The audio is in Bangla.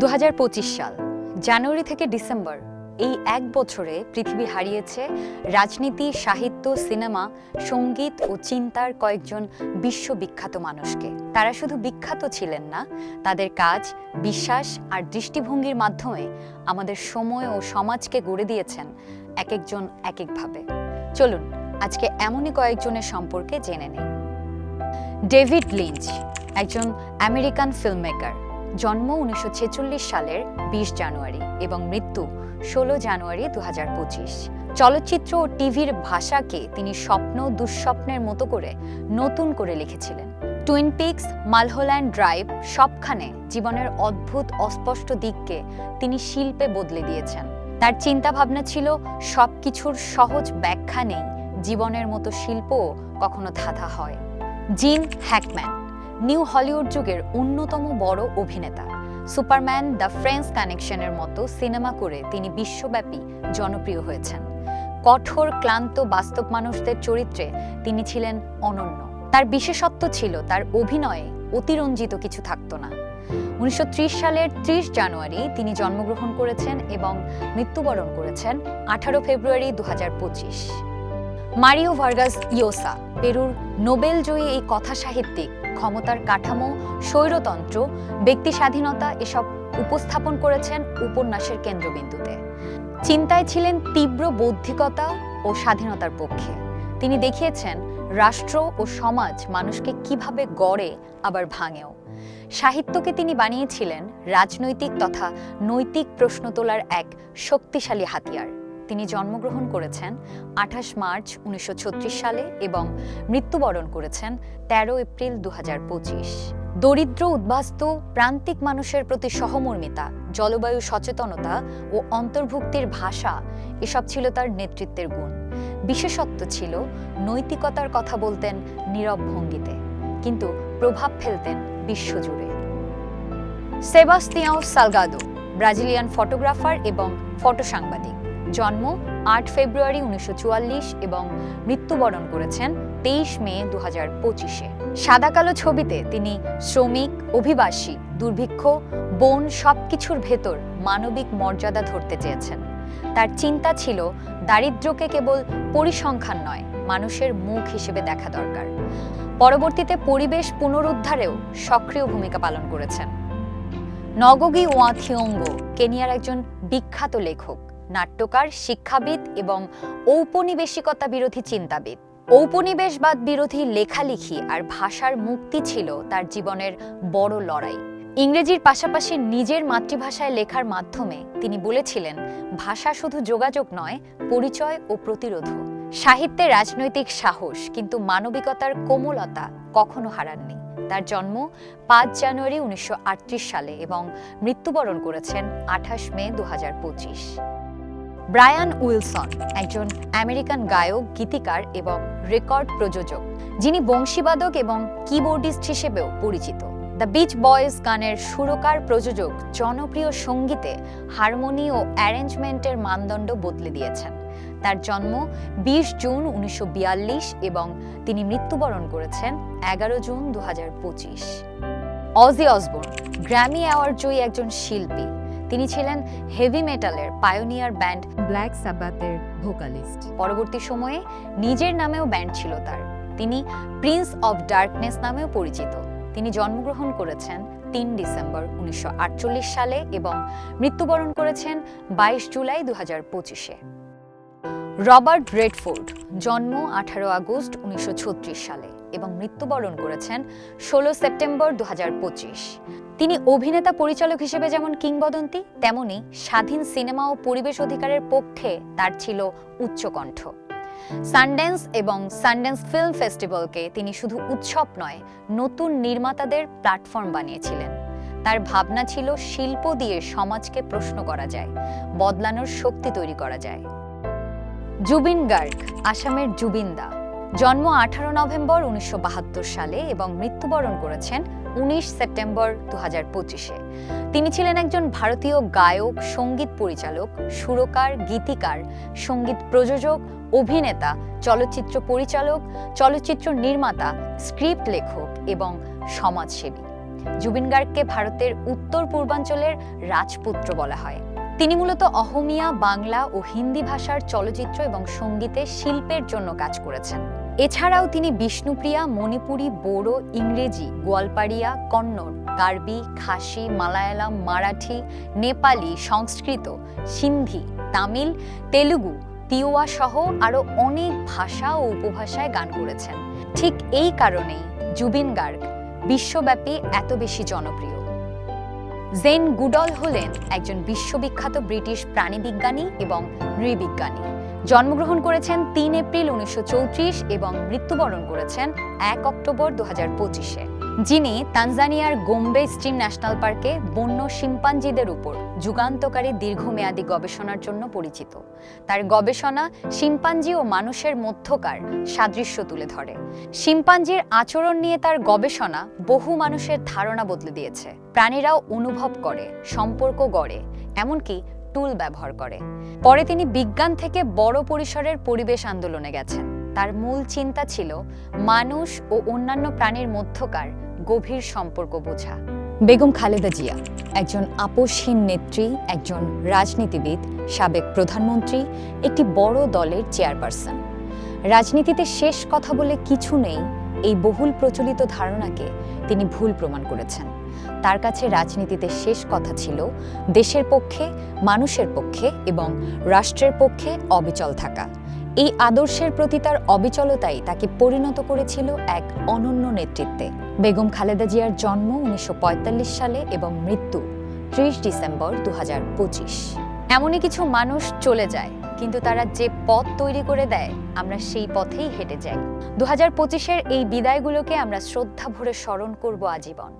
দু হাজার পঁচিশ সাল, জানুয়ারি থেকে ডিসেম্বর, এই এক বছরে পৃথিবী হারিয়েছে রাজনীতি, সাহিত্য, সিনেমা, সংগীত ও চিন্তার কয়েকজন বিশ্ববিখ্যাত মানুষকে। তারা শুধু বিখ্যাত ছিলেন না, তাদের কাজ, বিশ্বাস আর দৃষ্টিভঙ্গির মাধ্যমে আমাদের সময় ও সমাজকে গড়ে দিয়েছেন এক একজন এক একভাবে চলুন, আজকে এমনই কয়েকজনের সম্পর্কে জেনে নেই। ডেভিড লিঞ্চ, একজন আমেরিকান ফিল্মমেকার। জন্ম উনিশশো ছেচল্লিশ সালের বিশ জানুয়ারি এবং মৃত্যু ষোলো জানুয়ারি দু হাজার পঁচিশ। চলচ্চিত্র ও টিভির ভাষাকে তিনি স্বপ্ন দুঃস্বপ্নের মতো করে নতুন করে লিখেছিলেন। টুইন পিক্স, মালহোল্যান্ড ড্রাইভ সবখানে জীবনের অদ্ভুত, অস্পষ্ট দিককে তিনি শিল্পে বদলে দিয়েছেন। তার চিন্তাভাবনা ছিল সবকিছুর সহজ ব্যাখ্যা নেই, জীবনের মতো শিল্পও কখনো ধাঁধা হয়। জিন হ্যাকম্যান নিউ হলিউড যুগের অন্যতম বড় অভিনেতা। সুপারম্যান দ্য ফ্রেন্ডস কানেকশনের মতো সিনেমা করে তিনি বিশ্বব্যাপী জনপ্রিয় হয়েছেন। কঠোর, ক্লান্ত, বাস্তব মানুষদের চরিত্রে তিনি ছিলেন অনন্য। তার বিশেষত্ব ছিল তার অভিনয়ে অতিরঞ্জিত কিছু থাকতো না। উনিশশো ত্রিশ সালের ত্রিশ জানুয়ারি তিনি জন্মগ্রহণ করেছেন এবং মৃত্যুবরণ করেছেন আঠারো ফেব্রুয়ারি দু হাজার পঁচিশ। মারিও ভার্গাস ইয়োসা, পেরুর নোবেলজয়ী এই কথা সাহিত্যিক ক্ষমতার কাঠামো, স্বৈরতন্ত্র, ব্যক্তি স্বাধীনতা এসব উপস্থাপন করেছেন উপন্যাসের কেন্দ্রবিন্দুতে। চিন্তায় ছিলেন তীব্র বৌদ্ধিকতা ও স্বাধীনতার পক্ষে। তিনি দেখিয়েছেন রাষ্ট্র ও সমাজ মানুষকে কীভাবে গড়ে, আবার ভাঙেও। সাহিত্যকে তিনি বানিয়েছিলেন রাজনৈতিক তথা নৈতিক প্রশ্ন তোলার এক শক্তিশালী হাতিয়ার। তিনি জন্মগ্রহণ করেছেন আঠাশ মার্চ উনিশশো ছত্রিশ সালে এবং মৃত্যুবরণ করেছেন তেরো এপ্রিল দু দরিদ্র, উদ্বাস্ত, প্রান্তিক মানুষের প্রতি সহমর্মিতা, জলবায়ু সচেতনতা ও অন্তর্ভুক্তির ভাষা এসব ছিল তার নেতৃত্বের গুণ। বিশেষত্ব ছিল নৈতিকতার কথা বলতেন নীরব ভঙ্গিতে, কিন্তু প্রভাব ফেলতেন বিশ্বজুড়ে। সেবাস্তিয়াও সালগাদো, ব্রাজিলিয়ান ফটোগ্রাফার এবং ফটো সাংবাদিক জন্ম আট ফেব্রুয়ারি উনিশশো চুয়াল্লিশ এবং মৃত্যুবরণ করেছেন তেইশ মে দু হাজার পঁচিশে। সাদা কালো ছবিতে তিনি শ্রমিক, অভিবাসী, দুর্ভিক্ষ, বন সবকিছুর ভেতর মানবিক মর্যাদা ধরতে চেয়েছেন। তার চিন্তা ছিল, দারিদ্র্যকে কেবল পরিসংখ্যান নয়, মানুষের মুখ হিসেবে দেখা দরকার। পরবর্তীতে পরিবেশ পুনরুদ্ধারেও সক্রিয় ভূমিকা পালন করেছেন। নগগি ওয়াথিয়ঙ্গ কেনিয়ার একজন বিখ্যাত লেখক। নাট্যকার, শিক্ষাবিদ এবং ঔপনিবেশিকতা বিরোধী চিন্তাবিদ। ঔপনিবেশবাদ বিরোধী লেখালেখি আর ভাষার মুক্তি ছিল তার জীবনের বড় লড়াই। ইংরেজির পাশাপাশি নিজের মাতৃভাষায় লেখার মাধ্যমে তিনি বলেছিলেন, ভাষা শুধু যোগাযোগ নয়, পরিচয় ও প্রতিরোধ সাহিত্যে রাজনৈতিক সাহস, কিন্তু মানবিকতার কোমলতা কখনো হারাননি। তার জন্ম পাঁচ জানুয়ারি উনিশশো আটত্রিশ সালে এবং মৃত্যুবরণ করেছেন আঠাশ মে দু হাজার পঁচিশ। ব্রায়ান উইলসন, একজন আমেরিকান গায়ক, গীতিকার এবং রেকর্ড প্রযোজক, যিনি বংশীবাদক এবং কিবোর্ডিস্ট হিসেবেও পরিচিত। দ্য বিচ বয়েজ গানের সুরকার প্রযোজক জনপ্রিয় সঙ্গীতে হারমোনি ও অ্যারেঞ্জমেন্টের মানদণ্ড বদলে দিয়েছেন। তার জন্ম বিশ জুন উনিশশো বিয়াল্লিশ এবং তিনি মৃত্যুবরণ করেছেন এগারো জুন দু হাজার পঁচিশ। অজি অসবোর্ন, গ্র্যামি অ্যাওয়ার্ড জয়ী একজন শিল্পী। তিনি ছিলেন হেভি মেটালের পায়োনিয়ার ব্যান্ড ব্ল্যাক সাবাতের ভোকালিস্ট পরবর্তী সময়ে নিজের নামেও ব্যান্ড ছিল তার। তিনি প্রিন্স অফ ডার্কনেস নামেও পরিচিত। তিনি জন্মগ্রহণ করেছেন তিন ডিসেম্বর উনিশশো আটচল্লিশ সালে এবং মৃত্যুবরণ করেছেন বাইশ জুলাই দু হাজার পঁচিশে। রবার্ট রেডফোর্ড জন্ম আঠারো আগস্ট উনিশশো ছত্রিশ সালে। এবং মৃত্যুবরণ করেছেন ষোলো সেপ্টেম্বর দু তিনি অভিনেতা পরিচালক হিসেবে যেমন কিংবদন্তি, তেমনি স্বাধীন সিনেমা ও পরিবেশ অধিকারের পক্ষে তার ছিল উচ্চকণ্ঠ। সানডেন্স এবং সানডেন্স ফিল্ম ফেস্টিভ্যালকে তিনি শুধু উৎসব নয়, নতুন নির্মাতাদের প্ল্যাটফর্ম বানিয়েছিলেন। তার ভাবনা ছিল শিল্প দিয়ে সমাজকে প্রশ্ন করা যায়, বদলানোর শক্তি তৈরি করা যায়। জুবিন গার্গ, আসামের জুবিনদা। জন্ম আঠারো নভেম্বর উনিশশো বাহাত্তর সালে এবং মৃত্যুবরণ করেছেন উনিশ সেপ্টেম্বর দু হাজার পঁচিশে। তিনি ছিলেন একজন ভারতীয় গায়ক, সংগীত পরিচালক, সুরকার, গীতিকার, সংগীত প্রযোজক, অভিনেতা, চলচ্চিত্র পরিচালক, চলচ্চিত্র নির্মাতা, স্ক্রিপ্ট লেখক এবং সমাজসেবী। জুবিন গার্গকে ভারতের উত্তর পূর্বাঞ্চলের রাজপুত্র বলা হয়। তিনি মূলত অহমিয়া, বাংলা ও হিন্দি ভাষার চলচ্চিত্র এবং সঙ্গীতে শিল্পের জন্য কাজ করেছেন। এছাড়াও তিনি বিষ্ণুপ্রিয়া, মণিপুরী বোরো ইংরেজি, গোয়ালপাড়িয়া, কন্নড়, কার্বি, খাসি, মালায়ালাম, মারাঠি, নেপালি, সংস্কৃত, সিন্ধি, তামিল, তেলুগু, তিওয়া সহ আরও অনেক ভাষা ও উপভাষায় গান করেছেন। ঠিক এই কারণেই জুবিন গার্গ বিশ্বব্যাপী এত বেশি জনপ্রিয়। জেন গুডল হলেন একজন বিশ্ববিখ্যাত ব্রিটিশ প্রাণীবিজ্ঞানী এবং নৃবিজ্ঞানী। জন্মগ্রহণ করেছেন তিন এপ্রিল উনিশশো চৌত্রিশ এবং মৃত্যুবরণ করেছেন এক অক্টোবর দু পঁচিশে। যিনি তানজানিয়ার গোম্বে স্ট্রিম ন্যাশনাল পার্কে বন্য শিম্পাঞ্জিদের উপর যুগান্তকারী দীর্ঘমেয়াদী গবেষণার জন্য পরিচিত। তার গবেষণা শিম্পাঞ্জি ও মানুষের মধ্যকার সাদৃশ্য তুলে ধরে। শিম্পাঞ্জির আচরণ নিয়ে তার গবেষণা বহু মানুষের ধারণা বদলে দিয়েছে। প্রাণীরাও অনুভব করে, সম্পর্ক গড়ে, এমনকি টুল ব্যবহার করে। পরে তিনি বিজ্ঞান থেকে বড় পরিসরের পরিবেশ আন্দোলনে গেছেন। তার মূল চিন্তা ছিল, মানুষ ও অন্যান্য প্রাণীর মধ্যকার গভীর সম্পর্ক বোঝা। বেগম খালেদা জিয়া, একজন আপোষহীন নেত্রী, একজন রাজনীতিবিদ, সাবেক প্রধানমন্ত্রী, একটি বড় দলের চেয়ারপারসন। রাজনীতিতে শেষ কথা বলে কিছু নেই, এই বহুল প্রচলিত ধারণাকে তিনি ভুল প্রমাণ করেছেন। তার কাছে রাজনীতিতে শেষ কথা ছিল দেশের পক্ষে, মানুষের পক্ষে এবং রাষ্ট্রের পক্ষে অবিচল থাকা। এই আদর্শের প্রতি তার অবিচলতাই তাকে পরিণত করেছিল এক অনন্য নেতৃত্বে। বেগম খালেদা জিয়ার জন্ম উনিশশো পঁয়তাল্লিশ সালে এবং মৃত্যু ত্রিশ ডিসেম্বর দু হাজার পঁচিশ। এমনই কিছু মানুষ চলে যায়, কিন্তু তারা যে পথ তৈরি করে দেয়, আমরা সেই পথেই হেঁটে যাই। দু হাজার পঁচিশের এই বিদায়গুলোকে আমরা শ্রদ্ধা ভরে স্মরণ করব আজীবন।